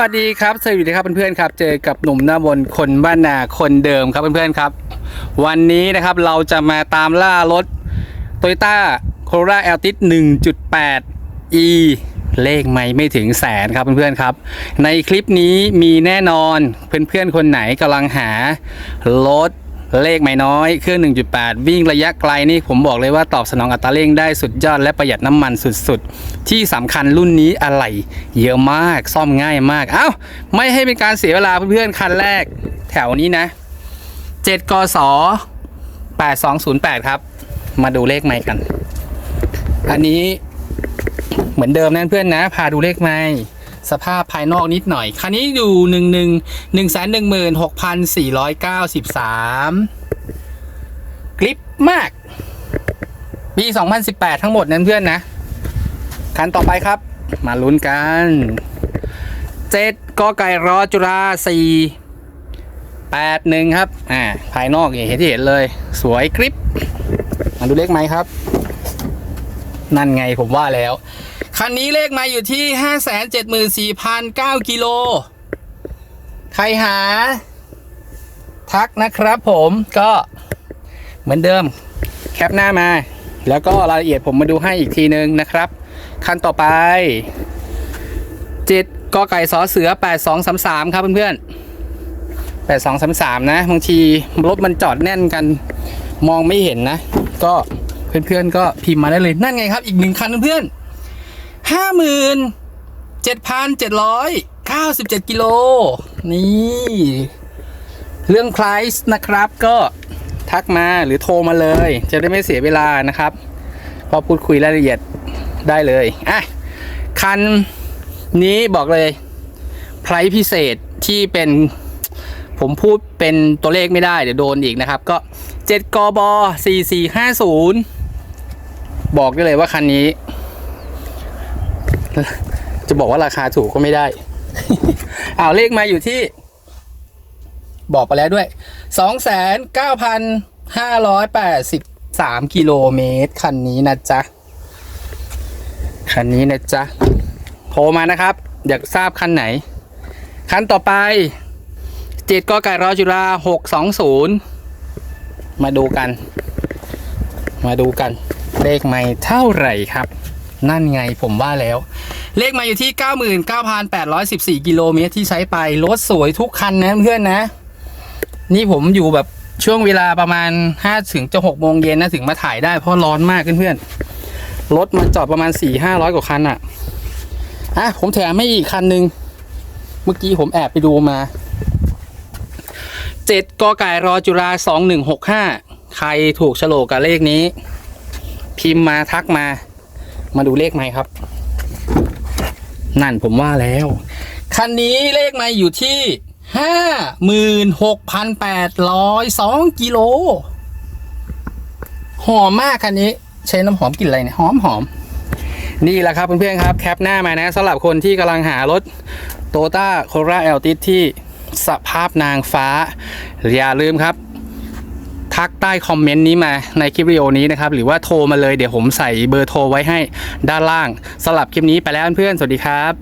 สวัสดีครับสวัสดีครับเพื่อนๆครับ เจอกับหนุ่มหน้าบนคนบ้านนาคนเดิมครับเพื่อนๆครับ วันนี้นะครับเราจะมาตามล่ารถ t o y ต้าโคโรราแอลติส1.8 E เลขไม่ไม่ถึงแสนครับเพื่อนๆครับ ในคลิปนี้มีแน่นอนเพื่อนๆคนไหนกำลังหารถ เลขไม่น้อย เครื่อง 1.8 วิ่งระยะไกลนี่ผมบอกเลยว่าตอบสนองอัตราเร่งได้สุดยอดและประหยัดน้ำมันสุดๆ ที่สำคัญรุ่นนี้อะไรเยอะมากซ่อมง่ายมาก เอ้า ไม่ให้เป็นการเสียเวลาเพื่อนๆ คันแรกแถวนี้นะ 7กศ8208 ครับ มาดูเลขไม้กัน อันนี้เหมือนเดิมนะเพื่อนนะ พาดูเลขไม้ สภาพภายนอกนิดหน่อย คันนี้อยู่หนึ่งหนึ่งหนึ่งแสนหนึ่งหมื่นหกพันสี่ร้อยเก้าสิบสามกริปมาก ปี2018ทั้งหมดนั้นเพื่อนนะ คันต่อไปครับ มาลุ้นกันเจ็ดกอไก่รอจุฬาสี่แปดหนึ่งครับ อ่า ภายนอกอย่างเห็นที่เห็นเลย สวยกริปมาดูเลขไหมครับ นั่นไงผมว่าแล้ว คันนี้เลขมาอยู่ที่574,009กิโล ใครหา ทักนะครับผมก็เหมือนเดิม แคปหน้ามา แล้วก็รายละเอียดผมมาดูให้อีกทีนึงนะครับคันต่อไป7กอไก่สอเสือ 8233 ครับเพื่อนๆ 8233 นะ บางทีรถมันจอดแน่นกันมองไม่เห็นนะ ก็เพื่อนๆก็พิมพ์มาได้เลยนั่นไงครับ อีกหนึ่งคันเพื่อน ห้าหมื่นเจ็ดพันเจ็ดร้อยเก้าสิบเจ็ดกิโล นี่ เรื่อง price นะครับก็ทักมาหรือโทรมาเลย จะได้ไม่เสียเวลานะครับ พอพูดคุยรายละเอียดได้เลย อะ คันนี้บอกเลยไพรพิเศษที่เป็นผมพูดเป็นตัวเลขไม่ได้ เดี๋ยวโดนอีกนะครับ ก็ 7กบ4450 บอกได้เลยว่าคันนี้ จะบอกว่าราคาถูกก็ไม่ได้อ้าวเลขมาอยู่ที่ บอกไปแล้วด้วย29,583กิโลเมตร คันนี้นะจ๊ะ คันนี้นะจ๊ะโทรมานะครับ อยากทราบคันไหน คันต่อไปเจ็ดกไก่รอจุฬาหกสองศูนย์มาดูกัน มาดูกัน เลขไม่เท่าไหร่ครับ นั่นไงผมว่าแล้ว เลขมาอยู่ที่ 99,814 กิโลเมตรที่ใช้ไป รถสวยทุกคันนะเพื่อนนะ นี่ผมอยู่แบบช่วงเวลาประมาณ5ถึงจะ6โมงเย็นนะถึงมาถ่ายได้เพราะร้อนมากเพื่อนๆรถมันจอดประมาณ 4 500 กว่าคันอะ่ะอะผมแถมให้อีกคันหนึ่งเมื่อกี้ผมแอบไปดูมาเจ็ดกไก่รอจุฬาสองหนึ่งหกห้าใครถูกโฉลกกับเลขนี้ พิมพ์มาทักมา มาดูเลขไหมครับ นั่นผมว่าแล้ว คันนี้เลขไม่อยู่ที่ห้าหมื่นหกพันแปดร้อยสองกิโล หอมมากคันนี้ ใช้น้ำหอมกลิ่นอะไรเนี่ย หอมหอม นี่แหละครับเพื่อนๆครับ แคปหน้ามานะสำหรับคนที่กำลังหารถโตต้าโครา a อลติสที่สภาพนางฟ้า อย่าลืมครับ ทักใต้คอมเมนต์นี้มาในคลิปวิดีโอนี้นะครับ หรือว่าโทรมาเลยเดี๋ยวผมใส่เบอร์โทรไว้ให้ด้านล่างสลับคลิปนี้ไปแล้วเพื่อนๆสวัสดีครับ